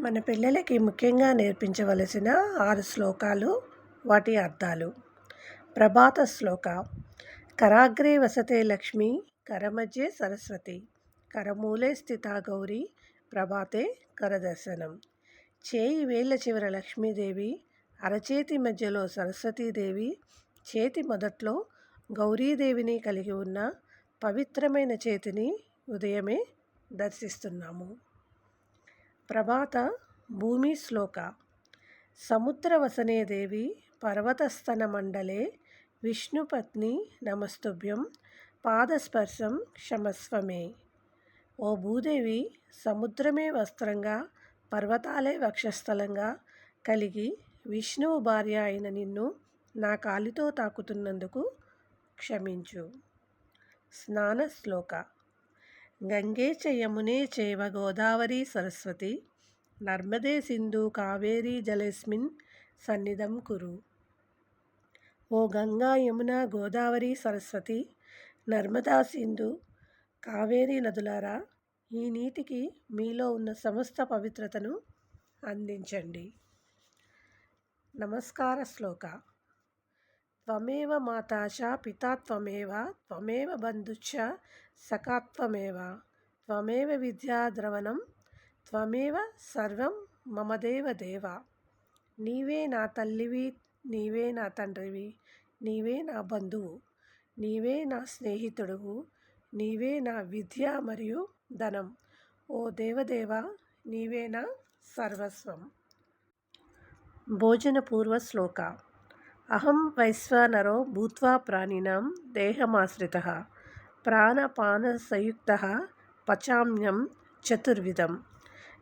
మన పిల్లలకి ముఖ్యంగా నేర్పించవలసిన ఆరు శ్లోకాలు వాటి అర్థాలు. ప్రభాత శ్లోక కరాగ్రే వసతే లక్ష్మి కరమధ్యే సరస్వతి కరమూలే స్థిత గౌరీ ప్రభాతే కరదర్శనం. చేయి వేళ్ళ చివర లక్ష్మీదేవి అరచేతి మధ్యలో సరస్వతీదేవి చేతి మొదట్లో గౌరీదేవిని కలిగి ఉన్న పవిత్రమైన చేతిని ఉదయమే దర్శిస్తున్నాము. ప్రభాత భూమి శ్లోక. సముద్రవసనే దేవి పర్వతస్థన మండలే విష్ణుపత్ని నమస్తుభ్యం పాదస్పర్శం క్షమస్వమే. ఓ భూదేవి సముద్రమే వస్త్రంగా పర్వతాలే వక్షస్థలంగా కలిగి విష్ణువు భార్య అయిన నిన్ను నా కాలితో తాకుతున్నందుకు క్షమించు. స్నాన శ్లోక. గంగే చయమునే యమునే గోదావరి సరస్వతి నర్మదే సింధు కావేరీ జలస్మిన్ సన్నిధం కురు. ఓ గంగా యమున గోదావరి సరస్వతి నర్మదా సింధు కావేరీ నదులారా ఈ నీటికి మీలో ఉన్న సమస్త పవిత్రతను అందించండి. నమస్కార శ్లోక. త్వమేవ మాతాశ పితా త్వమేవ త్వమేవ బంధుశ్చ సఖాత్వమేవ త్వమేవ. విద్యాద్రవణం విద్యా ద్రవణం త్వమేవ సర్వం మమదేవ దేవ దేవ. నీవే నా తల్లివి నీవే నా తండ్రివి నీవే నా బంధువు నీవే నా స్నేహితుడువు నీవే నా విద్య మరియు ధనం. ఓ దేవదేవ నీవే నా సర్వస్వం. భోజనపూర్వ శ్లోక. అహం వైశ్వానరో భూత్వా ప్రాణినాం దేహమాశ్రిత ప్రాణపానసయుక్త పచామ్యం చతుర్విధం.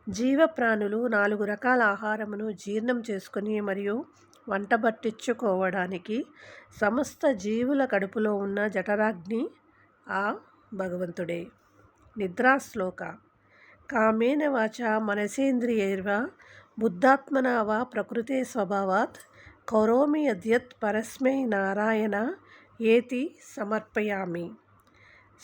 జీవ ప్రాణులు నాలుగు రకాల ఆహారమును జీర్ణం చేసుకుని మరియు వంటబట్టించుకోవడానికి సమస్త జీవుల కడుపులో ఉన్న జఠరాగ్ని ఆ భగవంతుడే. నిద్రాశ్లోక. కామేన వాచ మనసేంద్రియైర్వ బుద్ధాత్మనా వా ప్రకృతే స్వభావాత్ కరోమి అద్యత్ పరస్మై నారాయణ ఏతి సమర్పయామి.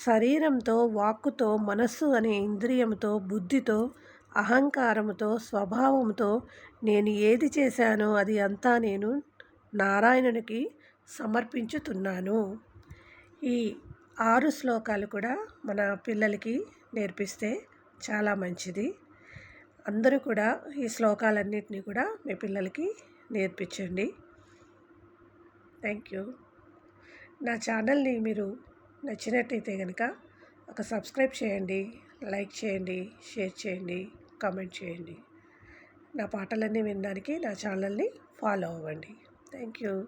శరీరంతో వాక్కుతో మనస్సు అనే ఇంద్రియంతో బుద్ధితో అహంకారముతో స్వభావంతో నేను ఏది చేశానో అది అంతా నేను నారాయణునికి సమర్పించుతున్నాను. ఈ ఆరు శ్లోకాలు కూడా మన పిల్లలకి నేర్పిస్తే చాలా మంచిది. అందరూ కూడా ఈ శ్లోకాలన్నింటినీ కూడా మీ పిల్లలకి నేర్పించండి. Thank you. నా ఛానల్ని మీరు నచ్చినట్టయితే కనుక ఒక సబ్స్క్రైబ్ చేయండి లైక్ చేయండి షేర్ చేయండి కామెంట్ చేయండి. నా పాటలన్నీ వినడానికి నా ఛానల్ని ఫాలో అవ్వండి. Thank you.